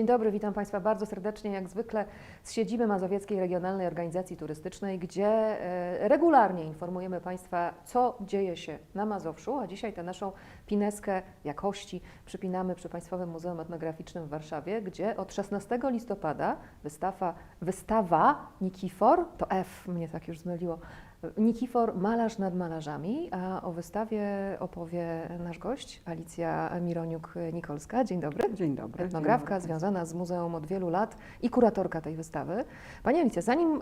Dzień dobry, witam Państwa bardzo serdecznie, jak zwykle z siedziby Mazowieckiej Regionalnej Organizacji Turystycznej, gdzie e, regularnie informujemy Państwa, co dzieje się na Mazowszu, a dzisiaj tę naszą pineskę jakości przypinamy przy Państwowym Muzeum Etnograficznym w Warszawie, gdzie od 16 listopada wystawa, wystawa Nikifor, to F mnie tak już zmyliło, Nikifor, malarz nad malarzami, a o wystawie opowie nasz gość, Alicja Mironiuk-Nikolska. Dzień dobry. Dzień dobry. Etnografka Dzień dobry. związana z muzeum od wielu lat i kuratorka tej wystawy. Pani Alicja, zanim ym,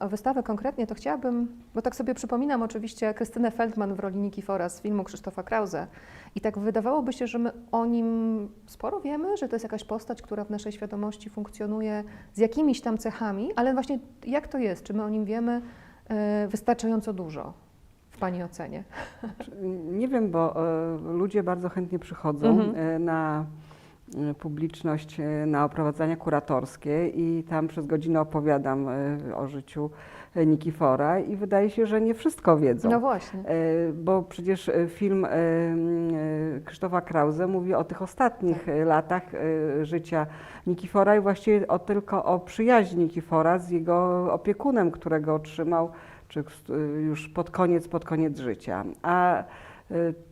o wystawę konkretnie, to chciałabym, bo tak sobie przypominam oczywiście Krystynę Feldman w roli Nikifora z filmu Krzysztofa Krause i tak wydawałoby się, że my o nim sporo wiemy, że to jest jakaś postać, która w naszej świadomości funkcjonuje z jakimiś tam cechami, ale właśnie jak to jest? Czy my o nim wiemy y, wystarczająco dużo w Pani ocenie? Nie wiem, bo e, ludzie bardzo chętnie przychodzą Mhm. e, na e, publiczność, e, na oprowadzania kuratorskie i tam przez godzinę opowiadam e, o życiu e, Nikifora i wydaje się, że nie wszystko wiedzą. No właśnie. E, Bo przecież e, film e, e, Krzysztofa Krause mówi o tych ostatnich Tak. e, latach e, życia Nikifora i właściwie o, tylko o przyjaźni Nikifora z jego opiekunem, którego otrzymał czy już pod koniec, pod koniec życia. A e,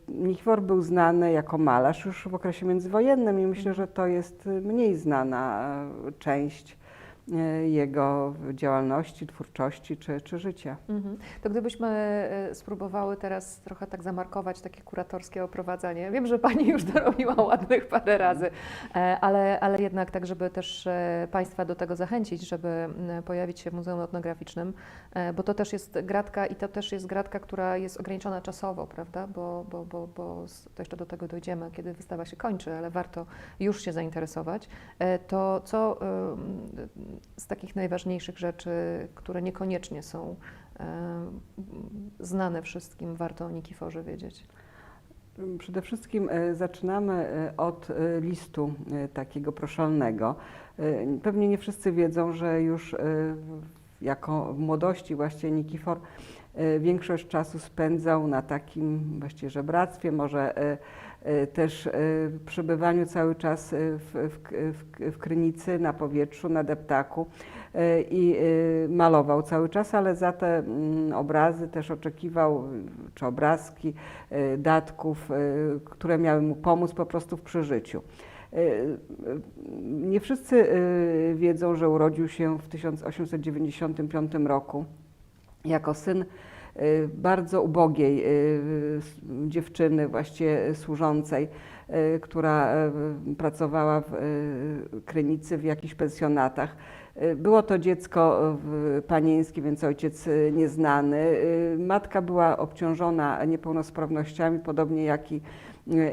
Nikifor był znany jako malarz już w okresie międzywojennym i myślę, że to jest mniej znana e, część e, jego działalności, twórczości czy, czy życia. Mhm. To gdybyśmy e, spróbowały teraz trochę tak zamarkować takie kuratorskie oprowadzanie. Wiem, że Pani już to robiła ładnych parę razy, e, ale, ale jednak tak, żeby też e, Państwa do tego zachęcić, żeby pojawić się w Muzeum Etnograficznym, e, bo to też jest gratka i to też jest gratka, która jest ograniczona czasowo, prawda? Bo, bo, bo, bo to jeszcze do tego dojdziemy, kiedy wystawa się kończy, ale warto już się zainteresować. E, To co z takich najważniejszych rzeczy, które niekoniecznie są em, znane wszystkim, warto o Nikiforze wiedzieć? Przede wszystkim e, zaczynamy e, od e, listu e, takiego proszalnego. E, Pewnie nie wszyscy wiedzą, że już e, jako w młodości właśnie Nikifor e, większość czasu spędzał na takim właściwie żebractwie, może e, e, też e, przebywaniu cały czas e, w, w, w, Krynicy, na powietrzu, na deptaku e, i e, malował cały czas, ale za te mm, obrazy też oczekiwał, czy obrazki, e, datków, e, które miały mu pomóc po prostu w przeżyciu. E, e, Nie wszyscy e, wiedzą, że urodził się w 1895 roku jako syn e, bardzo ubogiej s- dziewczyny, właściwie służącej, e, która pracowała w Krynicy w jakichś pensjonatach. Było to dziecko panieńskie, więc ojciec nieznany. Matka była obciążona niepełnosprawnościami, podobnie jak i,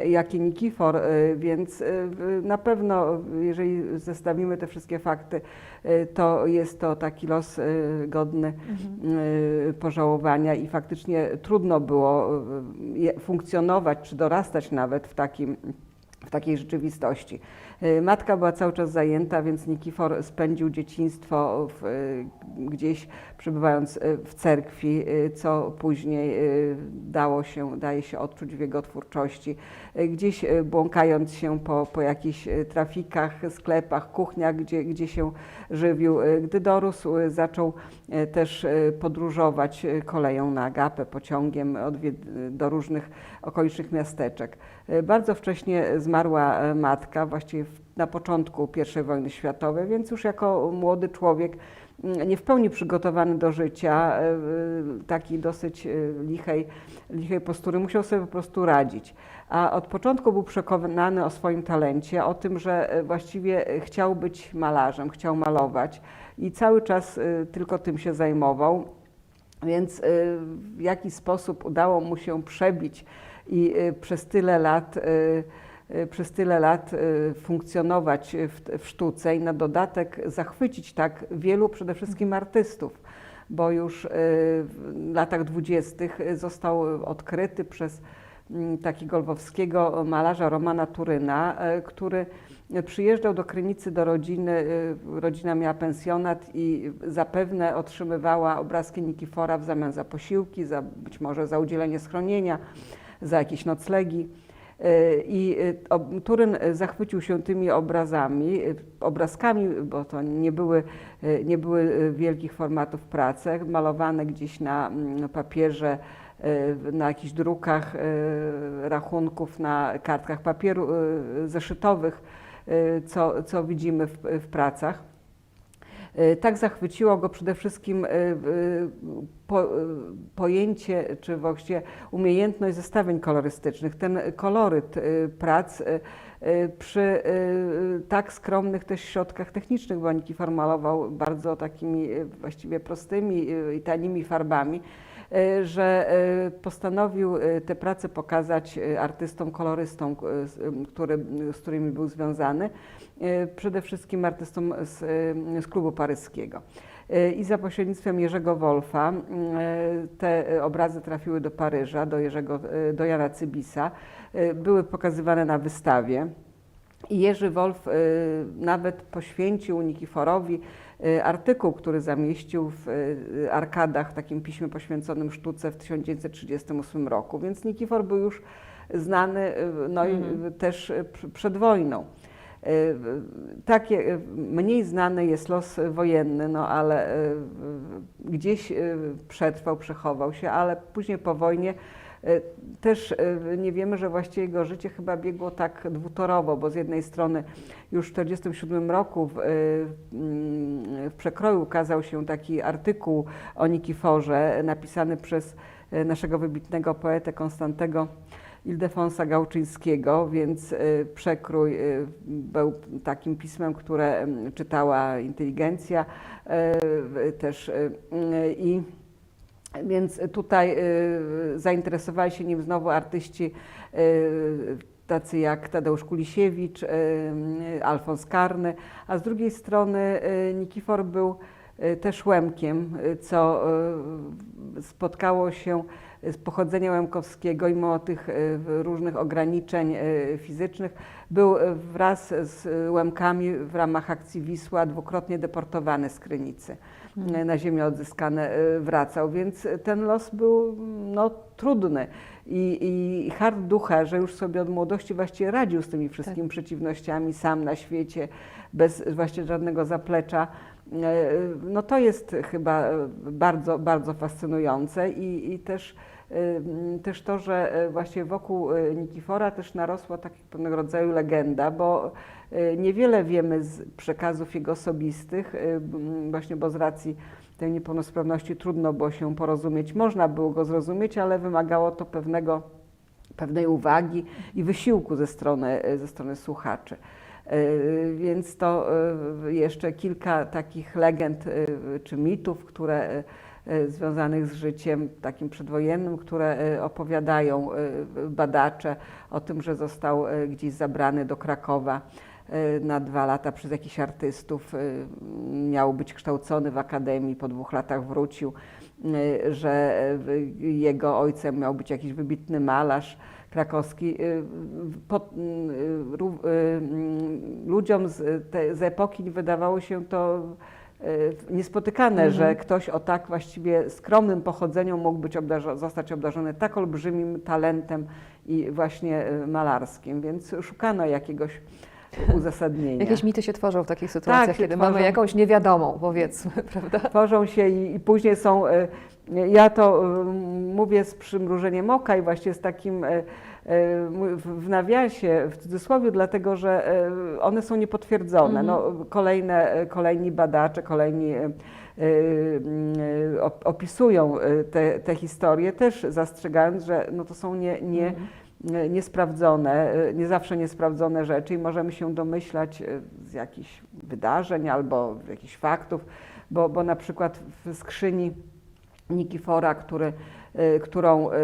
jak i Nikifor, e, więc e, na pewno, jeżeli zestawimy te wszystkie fakty, e, to jest to taki los e, godny e, pożałowania i faktycznie trudno było e, funkcjonować czy dorastać nawet w takim w takiej rzeczywistości. E, Matka była cały czas zajęta, więc Nikifor spędził dzieciństwo w, e, gdzieś przebywając e, w cerkwi, co później dało się, daje się odczuć w jego twórczości. Gdzieś błąkając się po, po jakichś trafikach, sklepach, kuchniach, gdzie, gdzie się żywił. Gdy dorósł, zaczął też podróżować koleją na Agapę, pociągiem do różnych okolicznych miasteczek. E, Bardzo wcześnie zmarła e, matka, właściwie na początku I wojny światowej, więc już jako młody człowiek mm, nie w pełni przygotowany do życia, e, takiej dosyć lichej, lichej postury, musiał sobie po prostu radzić. A od początku był przekonany o swoim talencie, o tym, że właściwie chciał być malarzem, chciał malować i cały czas tylko tym się zajmował. Więc w jaki sposób udało mu się przebić i y, przez tyle lat, y, y, przez tyle lat funkcjonować w, w sztuce i na dodatek zachwycić tak wielu przede wszystkim artystów, bo już w latach dwudziestych został odkryty przez mm, takiego lwowskiego malarza Romana Turyna, który przyjeżdżał do Krynicy do rodziny, rodzina miała pensjonat i zapewne otrzymywała obrazki Nikifora w zamian za posiłki, za, być może za udzielenie schronienia, za jakieś noclegi. E, I e, Turyn zachwycił się tymi obrazami, e, obrazkami, bo to nie były, nie były wielkich formatów prace, malowane gdzieś na mm, papierze, na jakichś drukach rachunków, na kartkach papieru zeszytowych, co, co widzimy w, w pracach. E, Tak zachwyciło go przede wszystkim e, e, po, pojęcie, czy właściwie umiejętność zestawień kolorystycznych, ten koloryt prac przy tak skromnych też środkach technicznych, bo Nikifor malował bardzo takimi właściwie prostymi i tanimi farbami, że e, postanowił e, te prace pokazać e, artystom, kolorystom, e, który, z którymi był związany, e, przede wszystkim artystom z, e, z klubu paryskiego. E, I za pośrednictwem Jerzego Wolfa e, te obrazy trafiły do Paryża, do, Jerzego, e, do Jana Cybisa, e, były pokazywane na wystawie. I Jerzy Wolf e, nawet poświęcił Nikiforowi e, artykuł, który zamieścił w e, Arkadach, w takim piśmie poświęconym sztuce w 1938 roku. Więc Nikifor był już znany no, Mhm. też pr- przed wojną. Takie, mniej znany jest los wojenny, no ale gdzieś przetrwał, przechował się, ale później po wojnie też e, nie wiemy, że właściwie jego życie chyba biegło tak dwutorowo, bo z jednej strony już w 1947 roku w, e, mm, w przekroju ukazał się taki artykuł o Nikiforze napisany przez e, naszego wybitnego poetę Konstantego Ildefonsa Gałczyńskiego, więc e, przekrój e, był takim pismem, które czytała inteligencja e, też e, i więc tutaj e, zainteresowali się nim znowu artyści e, tacy jak Tadeusz Kulisiewicz, e, Alfons Karny, a z drugiej strony Nikifor był też Łemkiem, co spotkało się z pochodzenia Łemkowskiego i mimo tych e, różnych ograniczeń e, fizycznych był e, wraz z Łemkami w ramach akcji Wisła dwukrotnie deportowany z Krynicy. E, Na ziemię odzyskane wracał, więc ten los był no, trudny. I, I hart ducha, że już sobie od młodości właściwie radził z tymi wszystkimi przeciwnościami sam na świecie, bez właściwie żadnego zaplecza. No to jest chyba bardzo, bardzo fascynujące i, i też, też to, że e, właśnie wokół e, Nikifora też narosła tak pewnego rodzaju legenda, bo e, niewiele wiemy z przekazów jego osobistych, właśnie bo z racji tej niepełnosprawności trudno było się porozumieć. Można było go zrozumieć, ale wymagało to pewnego, pewnej uwagi i wysiłku ze strony, ze strony słuchaczy. Więc to jeszcze kilka takich legend czy mitów, które związanych z życiem takim przedwojennym, które e, opowiadają e, badacze o tym, że został e, gdzieś zabrany do Krakowa e, na dwa lata przez jakichś artystów. e, Miał być kształcony w akademii, po dwóch latach wrócił, e, że e, jego ojcem miał być jakiś wybitny malarz krakowski. E, e, e, Ludziom z, te, z epoki wydawało się to e, niespotykane, Mhm. że ktoś o tak właściwie skromnym pochodzeniu mógł być obdarzo- zostać obdarzony tak olbrzymim talentem i właśnie e, malarskim, więc szukano jakiegoś uzasadnienia. Jakieś mity się tworzą w takich sytuacjach, Tak, kiedy tworzą. mamy jakąś niewiadomą, powiedzmy, prawda? Tworzą się i, i później są, e, ja to mówię z przymrużeniem oka i właśnie z takim w w nawiasie, w cudzysłowie, dlatego że e, one są niepotwierdzone. Mhm. No, kolejne, e, kolejni badacze, kolejni e, e, op- opisują e, te, te historie, też zastrzegając, że no to są nie, nie, Mhm. e, niesprawdzone, e, nie zawsze niesprawdzone rzeczy i możemy się domyślać e, z jakichś wydarzeń albo jakichś faktów, bo, bo na przykład w skrzyni Nikifora, który, e, którą e,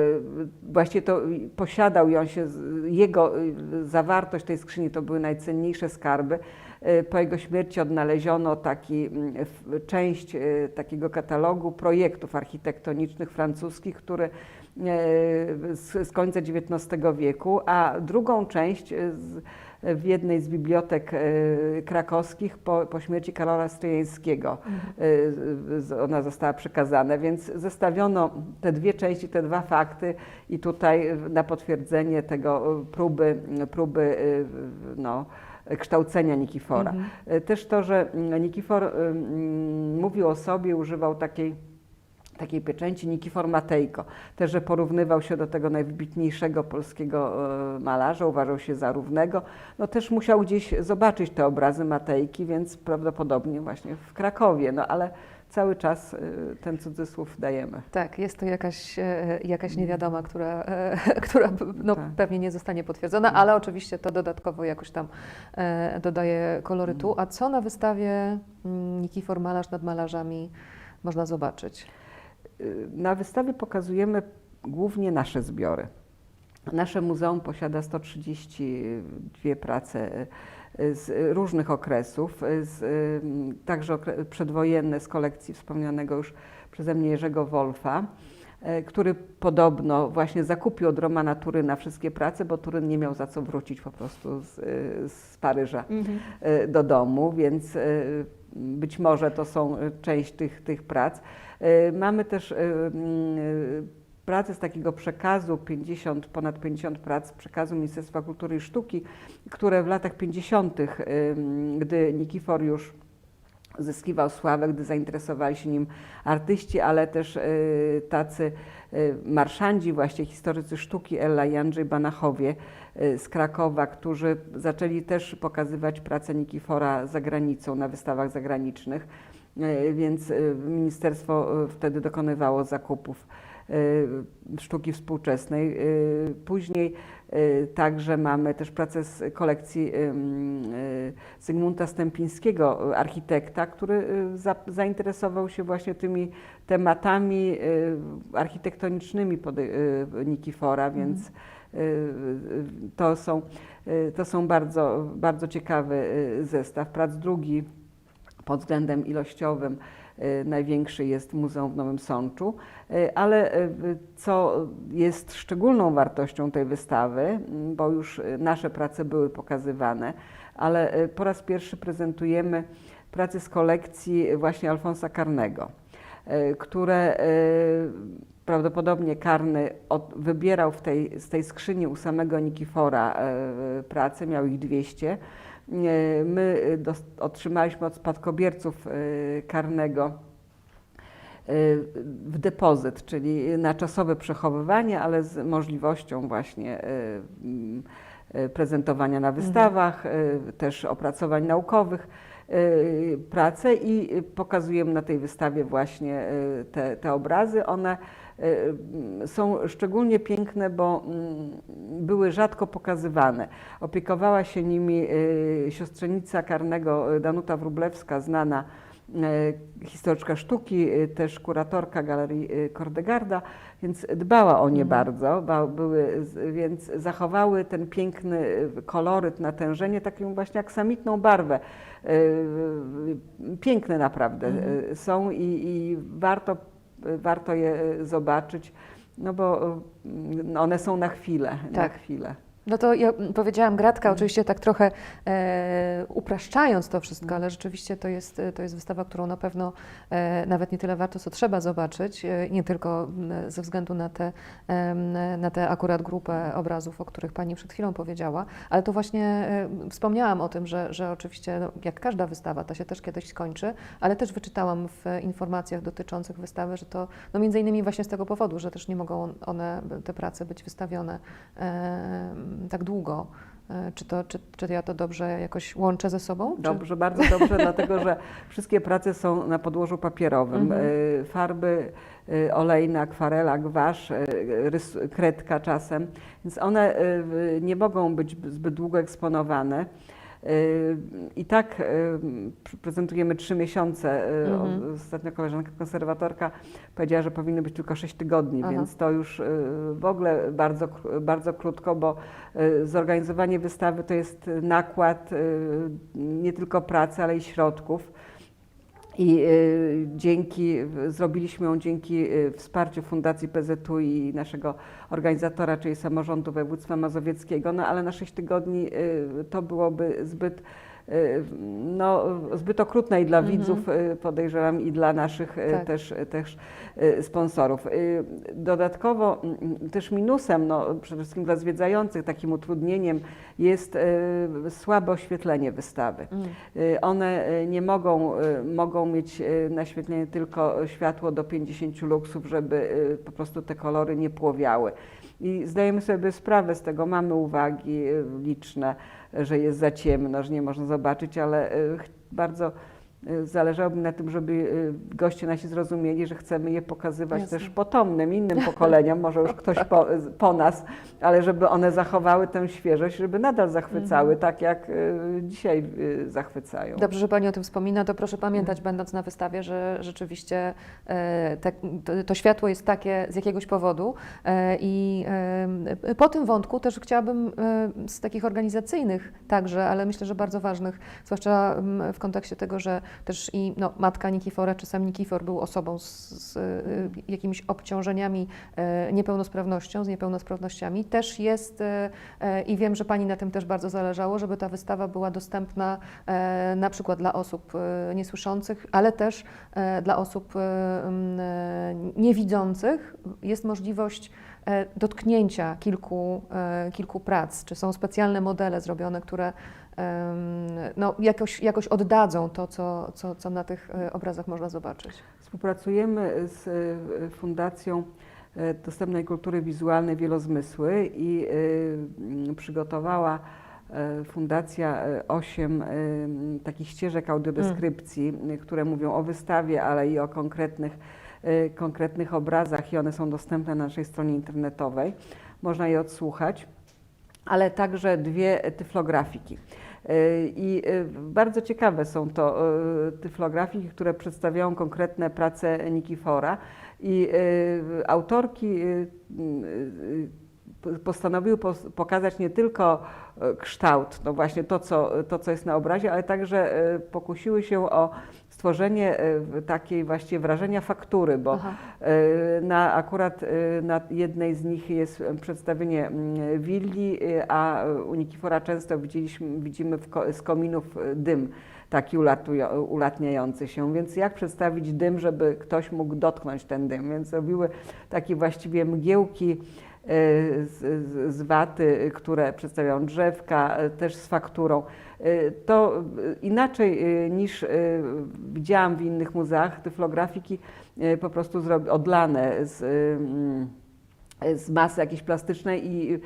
właściwie to posiadał i on się, jego e, zawartość tej skrzyni to były najcenniejsze skarby. Po jego śmierci odnaleziono taki, mm, część takiego katalogu projektów architektonicznych francuskich, który z, z końca XIX wieku, a drugą część z, w jednej z bibliotek e, krakowskich po, po śmierci Karola Stryjeńskiego. E, z- Ona została przekazana, więc zestawiono te dwie części, te dwa fakty i tutaj e, na potwierdzenie tego e, próby, próby e, no, kształcenia Nikifora. Mhm. E, Też to, że Nikifor e, mówił o sobie, używał takiej, takiej pieczęci Nikifor Matejko. Też, że porównywał się do tego najwybitniejszego polskiego e, malarza, uważał się za równego. No też musiał gdzieś zobaczyć te obrazy Matejki, więc prawdopodobnie właśnie w Krakowie. No ale cały czas e, ten cudzysłów dajemy. Tak, jest to jakaś, e, jakaś niewiadoma, która, która no, Tak. pewnie nie zostanie potwierdzona, ale oczywiście to dodatkowo jakoś tam dodaje kolorytu. A co na wystawie mm, Nikifor Malarz nad malarzami można zobaczyć? Na wystawie pokazujemy głównie nasze zbiory. Nasze muzeum posiada 132 prace y, z różnych okresów, y, z, y, także okre- przedwojenne z kolekcji wspomnianego już przeze mnie Jerzego Wolfa, który podobno właśnie zakupił od Romana Turyna wszystkie prace, bo Turyn nie miał za co wrócić po prostu z, z Paryża y, do domu, więc być może to są y, część tych, tych prac. Y, Mamy też y, pracę z takiego przekazu, 50, ponad 50 prac przekazu Ministerstwa Kultury i Sztuki, które w latach 50., y, gdy Nikifor już zyskiwał sławę, gdy zainteresowali się nim artyści, ale też tacy marszandzi, właśnie historycy sztuki, Ella i Andrzej Banachowie z Krakowa, którzy zaczęli też pokazywać pracę Nikifora za granicą, na wystawach zagranicznych, Y, więc y, ministerstwo y, wtedy dokonywało zakupów y, sztuki współczesnej. Y, Później y, także mamy też pracę z kolekcji y, Zygmunta Stępińskiego, y, architekta, który y, za, zainteresował się właśnie tymi tematami y, architektonicznymi y, Nikifora, więc y, y, to są, y, to są bardzo, bardzo ciekawy y, zestaw. Prac drugi pod względem ilościowym y, największy jest Muzeum w Nowym Sączu, y, ale y, co jest szczególną wartością tej wystawy, mm, bo już y, nasze prace były pokazywane, ale y, po raz pierwszy prezentujemy prace z kolekcji właśnie Alfonsa Karnego, y, które y, prawdopodobnie Karny od, wybierał w tej, z tej skrzyni u samego Nikifora y, prace, miał ich 200. Nie, My otrzymaliśmy od spadkobierców karnego w depozyt, czyli na czasowe przechowywanie, ale z możliwością właśnie prezentowania na wystawach, y, też opracowań naukowych y, prace i pokazujemy na tej wystawie właśnie y, te, te obrazy. One y, są szczególnie piękne, bo mm, były rzadko pokazywane. Opiekowała się nimi siostrzenica karnego Danuta Wróblewska, znana historyczka sztuki, y, też kuratorka Galerii y, Kordegarda, więc dbała o nie Mhm. bardzo, ba, były, więc zachowały ten piękny koloryt, natężenie, taką właśnie aksamitną barwę. Piękne naprawdę Mhm. są i, i warto, warto je zobaczyć, no bo one są na chwilę, na Tak. chwilę. No to ja powiedziałam gratka, oczywiście tak trochę e, upraszczając to wszystko, ale rzeczywiście to jest, e, to jest wystawa, którą na pewno e, nawet nie tyle warto, co trzeba zobaczyć, e, nie tylko ze względu na tę em, na tę akurat grupę obrazów, o których Pani przed chwilą powiedziała, ale to właśnie e, wspomniałam o tym, że, że oczywiście no, jak każda wystawa, ta się też kiedyś skończy, ale też wyczytałam w informacjach dotyczących wystawy, że to no między innymi właśnie z tego powodu, że też nie mogą one, te prace być wystawione em, tak długo. E, Czy, to, czy, czy ja to dobrze jakoś łączę ze sobą? Czy- Dobrze, bardzo dobrze, dlatego że wszystkie prace są na podłożu papierowym. Mhm. Y, Farby y, olejne, akwarela, gwasz, rys, kredka czasem, więc one nie mogą być zbyt długo eksponowane. Y, I tak y, pr- prezentujemy trzy miesiące. Y, Mhm. Ostatnio koleżanka konserwatorka powiedziała, że powinny być tylko sześć tygodni, Aha. więc to już w ogóle bardzo, bardzo krótko, bo zorganizowanie wystawy to jest nakład nie tylko pracy, ale i środków. I y, dzięki, zrobiliśmy ją dzięki y, wsparciu Fundacji PZU i naszego organizatora, czyli samorządu województwa mazowieckiego, no ale na 6 tygodni y, to byłoby zbyt, no, zbyt okrutne i dla Mhm. widzów, y, podejrzewam, i dla naszych y, Tak. też, też y, sponsorów. Y, Dodatkowo mm, też minusem, no, przede wszystkim dla zwiedzających, takim utrudnieniem jest y, słabe oświetlenie wystawy. Y, One y, nie mogą, y, mogą mieć y, naświetlenie tylko światło do 50 luksów, żeby y, po prostu te kolory nie płowiały. I zdajemy sobie sprawę z tego, mamy uwagi y, liczne, że jest za ciemno, że nie można zobaczyć, ale ch- bardzo zależałoby na tym, żeby y, goście nasi zrozumieli, że chcemy je pokazywać Jasne. też potomnym, innym pokoleniom, może już ktoś po, po nas, ale żeby one zachowały tę świeżość, żeby nadal zachwycały, tak jak y, dzisiaj y, zachwycają. Dobrze, że Pani o tym wspomina, to proszę pamiętać, będąc na wystawie, że rzeczywiście e, te, to, to światło jest takie z jakiegoś powodu. E, I e, po tym wątku też chciałabym z takich organizacyjnych także, ale myślę, że bardzo ważnych, zwłaszcza mm, w kontekście tego, że też i no, matka Nikifora czy sam Nikifor był osobą z, z e, jakimiś obciążeniami, e, niepełnosprawnością, z niepełnosprawnościami, też jest e, e, i wiem, że Pani na tym też bardzo zależało, żeby ta wystawa była dostępna na przykład dla osób niesłyszących, ale też dla osób niewidzących. Jest możliwość dotknięcia kilku, e, kilku prac, czy są specjalne modele zrobione, które no, jakoś, jakoś oddadzą to, co, co, co na tych e, obrazach można zobaczyć. Współpracujemy z Fundacją Dostępnej Kultury Wizualnej Wielozmysły i przygotowała Fundacja osiem takich ścieżek audiodeskrypcji, y, które mówią o wystawie, ale i o konkretnych, konkretnych obrazach i one są dostępne na naszej stronie internetowej. Można je odsłuchać, ale także dwie tyflografiki. Y, I y, bardzo ciekawe są to y, tyflografiki, które przedstawiają konkretne prace Nikifora. I y, autorki y, y, y, postanowiły pos- pokazać nie tylko y, kształt, no właśnie to co, to, co jest na obrazie, ale także y, pokusiły się o stworzenie y, takiej właśnie wrażenia faktury, bo Aha. E, Na, akurat e, na jednej z nich jest e, przedstawienie mm, willi, e, a u Nikifora często widzieliśmy, widzimy ko- z kominów e, dym taki ulatniający się. Więc jak przedstawić dym, żeby ktoś mógł dotknąć ten dym? Więc robiły takie właściwie mgiełki e, z, z, z waty, e, które przedstawiają drzewka, e, też z fakturą. E, To e, inaczej e, niż e, widziałam w innych muzeach tyflografiki, e, po prostu odlane z, z masy jakiejś plastycznej i e,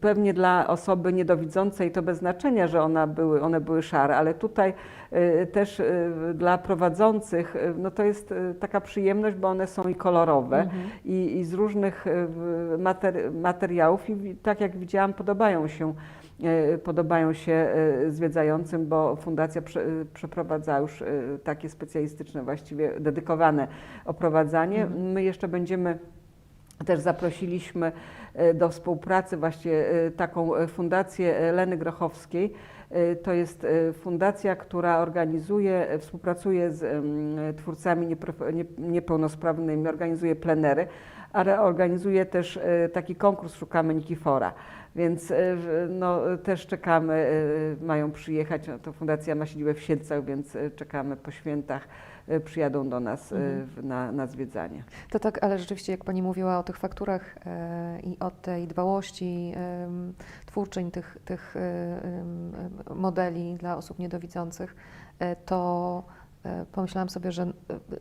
pewnie dla osoby niedowidzącej to bez znaczenia, że ona były, one były szare, ale tutaj e, też e, dla prowadzących no to jest taka przyjemność, bo one są i kolorowe Mhm. i, i z różnych mater, materiałów i tak jak widziałam podobają się podobają się zwiedzającym, bo fundacja prze, przeprowadza już takie specjalistyczne, właściwie dedykowane oprowadzanie. Mhm. My jeszcze będziemy też zaprosiliśmy e, do współpracy właśnie e, taką e, fundację Leny Grochowskiej. To jest fundacja, która organizuje, współpracuje z twórcami niepełnosprawnymi, organizuje plenery, ale organizuje też taki konkurs Szukamy Nikifora. Więc no, też czekamy, mają przyjechać, no, to fundacja ma siedzibę w Siedlcach, więc czekamy po świętach, przyjadą do nas e, Mhm. na, na zwiedzanie. To tak, ale rzeczywiście, jak Pani mówiła o tych fakturach e, i o tej dbałości twórczyń tych, tych e, modeli dla osób niedowidzących, e, to pomyślałam sobie, że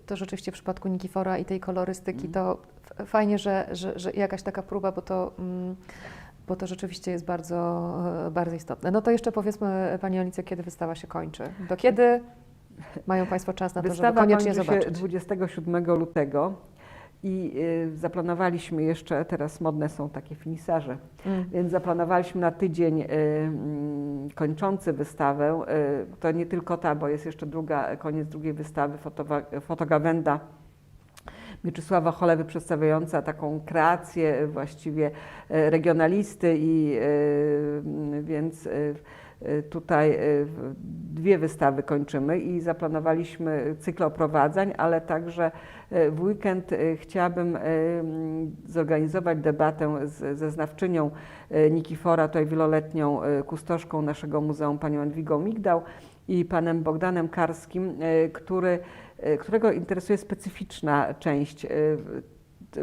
to rzeczywiście w przypadku Nikifora i tej kolorystyki Mhm. to fajnie, że, że, że jakaś taka próba, bo to. mm, bo to rzeczywiście jest bardzo, bardzo istotne. No to jeszcze powiedzmy Pani Alice, kiedy wystawa się kończy? Do kiedy mają Państwo czas na to, żeby Wystawa koniecznie kończy się zobaczyć? 27 lutego i y, zaplanowaliśmy jeszcze, teraz modne są takie finisarze, Mm. więc zaplanowaliśmy na tydzień y, mm, kończący wystawę. Y, to nie tylko ta, bo jest jeszcze druga, koniec drugiej wystawy, fotogawenda Mieczysława Cholewy przedstawiająca taką kreację właściwie regionalisty i e, m, więc tutaj y, dwie wystawy kończymy i zaplanowaliśmy cykl oprowadzań, ale także y, w weekend y, chciałabym y, mm, zorganizować debatę z, ze znawczynią y, Nikifora, tutaj wieloletnią y, kustoszką naszego muzeum, panią Edwigą Migdał i panem Bogdanem Karskim, y, który, y, którego interesuje specyficzna część y,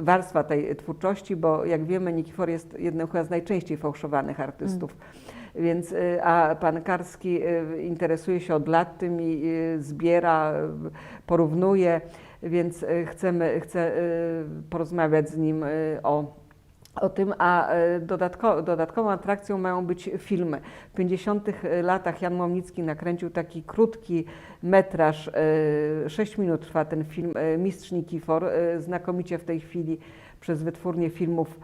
warstwa tej twórczości, bo jak wiemy, Nikifor jest jednym chyba z najczęściej fałszowanych artystów. Więc, y, a pan Karski y, interesuje się od lat tym i y, zbiera, porównuje, więc chcemy, chcę porozmawiać z nim o o tym, a dodatko, dodatkową atrakcją mają być filmy. W 50 latach Jan Łomnicki nakręcił taki krótki metraż, 6 minut trwa ten film, Mistrz Nikifor, znakomicie w tej chwili przez wytwórnię filmów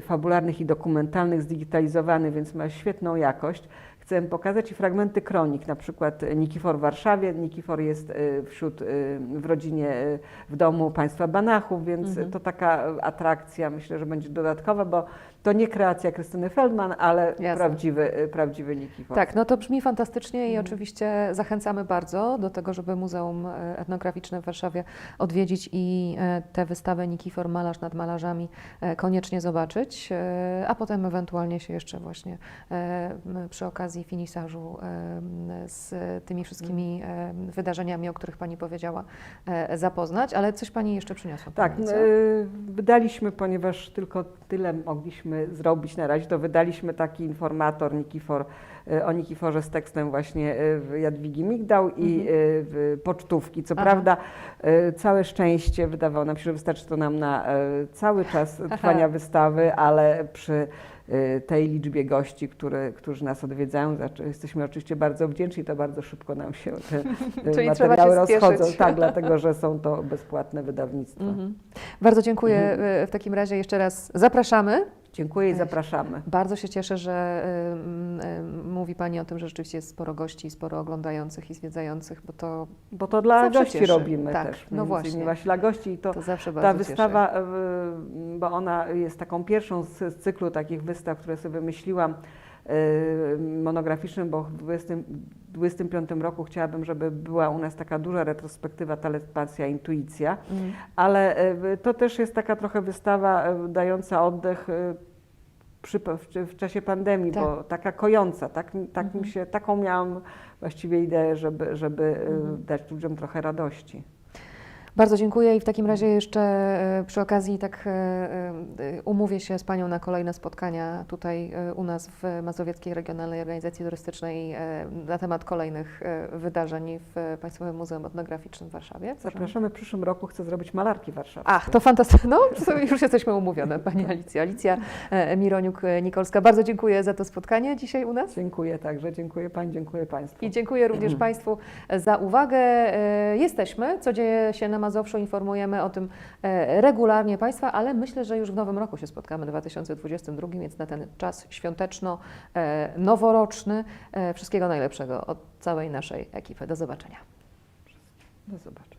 fabularnych i dokumentalnych zdigitalizowany, więc ma świetną jakość. Chcę pokazać i fragmenty kronik, na przykład Nikifor w Warszawie. Nikifor jest e, wśród, e, w rodzinie, e, w domu państwa Banachów, więc Mhm. to taka atrakcja, myślę, że będzie dodatkowa, bo to nie kreacja Krystyny Feldman, ale Jasne. prawdziwy, e, prawdziwy Nikifor. Tak, no to brzmi fantastycznie i Mhm. oczywiście zachęcamy bardzo do tego, żeby Muzeum e, Etnograficzne w Warszawie odwiedzić i e, tę wystawę Nikifor Malarz nad malarzami koniecznie zobaczyć, a potem ewentualnie się jeszcze właśnie przy okazji finisażu m, z tymi wszystkimi e, wydarzeniami, o których Pani powiedziała, zapoznać, ale coś Pani jeszcze przyniosła. Tak, y, wydaliśmy, ponieważ tylko tyle mogliśmy zrobić na razie, to wydaliśmy taki informator Nikifor, y, o Nikiforze z tekstem właśnie w Jadwigi Migdał i Mhm. w pocztówki. Co Aha. prawda całe szczęście wydawało nam się, że wystarczy to nam na cały czas trwania wystawy, ale przy tej liczbie gości, które, którzy nas odwiedzają, znaczy jesteśmy oczywiście bardzo wdzięczni, to bardzo szybko nam się te materiały się rozchodzą. Tak, dlatego że są to bezpłatne wydawnictwa. Mhm. Bardzo dziękuję Mhm. e, w takim razie jeszcze raz. Zapraszamy. Dziękuję i zapraszamy. Bardzo się cieszę, że y, y, y, mówi Pani o tym, że rzeczywiście jest sporo gości, sporo oglądających i zwiedzających, bo to, Bo to dla gości cieszy. robimy Tak, też. no właśnie. Właśnie dla gości i to to zawsze ta bardzo wystawa, e, bo ona jest taką pierwszą z, z cyklu takich wystaw, które sobie wymyśliłam e, monograficznym, bo w 20, 25 roku chciałabym, żeby była u nas taka duża retrospektywa Telepatia, Intuicja. Mm. ale e, to też jest taka trochę wystawa e, dająca oddech e, przy, w, w czasie pandemii, Tak. bo taka kojąca, tak, tak Mhm. mi się, taką miałam właściwie ideę, żeby, żeby Mhm. dać ludziom trochę radości. Bardzo dziękuję i w takim razie jeszcze e, przy okazji tak e, e, umówię się z Panią na kolejne spotkania tutaj u nas w Mazowieckiej Regionalnej Organizacji Turystycznej na temat kolejnych wydarzeń w Państwowym Muzeum Etnograficznym w Warszawie. Zapraszamy w przyszłym roku, chcę zrobić malarki warszawskie. Ach, to fantastyczne. No, już jesteśmy umówione, Pani Alicja. Alicja Mironiuk-Nikolska. Bardzo dziękuję za to spotkanie dzisiaj u nas. Dziękuję także, dziękuję Pani, dziękuję Państwu. I dziękuję również Państwu za uwagę. Jesteśmy, co dzieje się na Mazowszu, informujemy o tym e, regularnie Państwa, ale myślę, że już w nowym roku się spotkamy, w 2022, więc na ten czas świąteczno-noworoczny e, wszystkiego najlepszego od całej naszej ekipy. Do zobaczenia. Do zobaczenia.